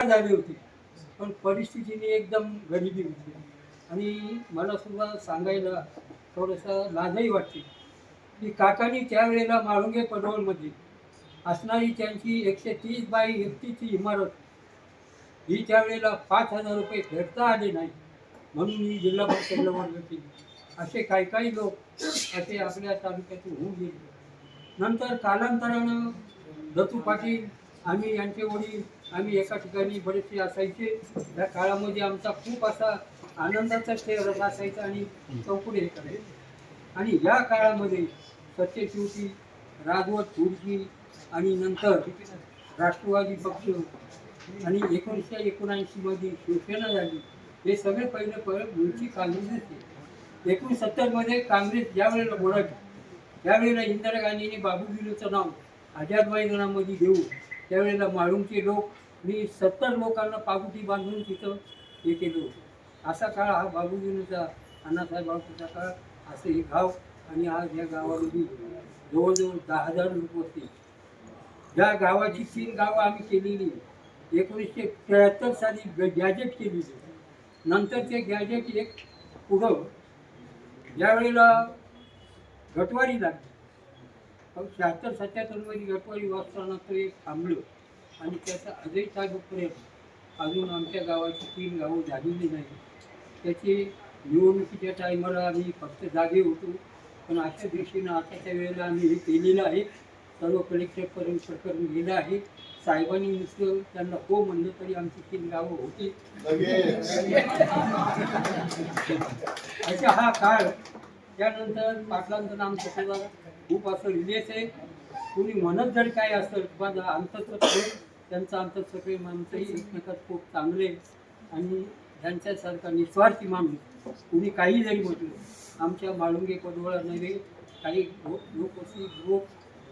झाली होती. पण परिस्थितीने एकदम गरिबी होती. आणि मला सुद्धा सांगायला थोडंसं लाजही वाटते की काकांनी त्यावेळेला माळुंगे पडवळमध्ये असणारी त्यांची एकशे तीस बाय एकतीसची इमारत ही त्यावेळेला पाच हजार रुपये फेडता आले नाही. म्हणून ही जिल्हा परिषदला वर्ग केली. असे काही काही लोक असे आपल्या तालुक्यातून होऊन गेले. नंतर कालांतरानं दत्तू पाटील आम्ही यांचे वडील आम्ही एका ठिकाणी बरेचसे असायचे. त्या काळामध्ये आमचा खूप असा आनंदाचा चेहरा असायचा आणि चौकडे हे करायचे. आणि या काळामध्ये सत्यशिवती राजवट तुर्की आणि नंतर राष्ट्रवादी पक्ष आणि एकोणीसशे एकोणऐंशीमध्ये शिवसेना झाली. हे सगळे पहिले पहिले मूळची काँग्रेसचे. एकोणीस सत्तरमध्ये काँग्रेस ज्यावेळेला बोलायची त्यावेळेला इंदिरा गांधीने बाबूगिरीचं नाव आझाद मैदानामध्ये घेऊन त्यावेळेला माळुंगचे लोक मी सत्तर लोकांना पाकुटी बांधून तिथं हे केलं होतं. असा काळ हा बाबूजींचा अण्णासाहेब बाबूचा काळ असं हे गाव आणि आज या गावामध्ये जवळजवळ दहा हजार लोक होते. ज्या गावाची तीन गावं आम्ही केलेली एकोणीसशे त्र्याहत्तर साली ग- गॅजेट केलेली नंतर ते गॅजेट एक पुढं ज्यावेळेला घटवारी लागली शहात्तर सत्याहत्तरमध्ये गटवारी वाचताना तो एक थांबलं. आणि त्याचा आजही साहेबपर्यंत अजून आमच्या गावाची तीन गावं झालेली नाही. त्याची निवडणुकीच्या टायमाला आम्ही फक्त जागे होतो. पण अशा दृष्टीनं आताच्या वेळेला आम्ही हे केलेलं आहे. सर्व कलेक्टरपर्यंत प्रकरण गेलं आहे. साहेबांनी नुसतं त्यांना हो म्हणलं तरी आमची तीन गावं होती. अशा हा काळ. त्यानंतर पाटलांचं नाम सुद्धा खूप असं रिलेस आहे. कुणी म्हणत जर काय असेल माझं आमचं त्यांचं आमचं माणसंही एकमेकात खूप चांगले आणि त्यांच्यासारखा निस्वार्थी माणूस कुणी काही जरी म्हटलं आमच्या माळुंगे पडवळा नव्हे काही लोक अशी गोप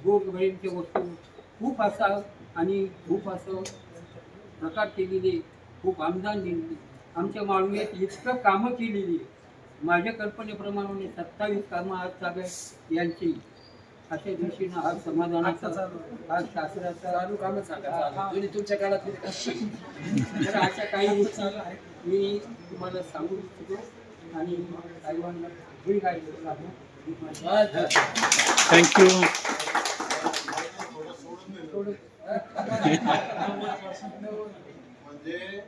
गोपगळींच्या वस्तू खूप असा आणि खूप असं प्रकार केलेले खूप आमदान दिलेले. आमच्या माळुंगेत इतकं कामं केलेली माझ्या कल्पनेप्रमाणे सत्तावीस कामं आज चालू यांची. अशा दृष्टीनं हा समाधानाचा हा शास्त्राचा तुमच्या काळात तर अशा काही गोष्टी मी तुम्हाला सांगू इच्छितो आणि साहेबांना पुढे काय ही थँक्यू थोडं म्हणजे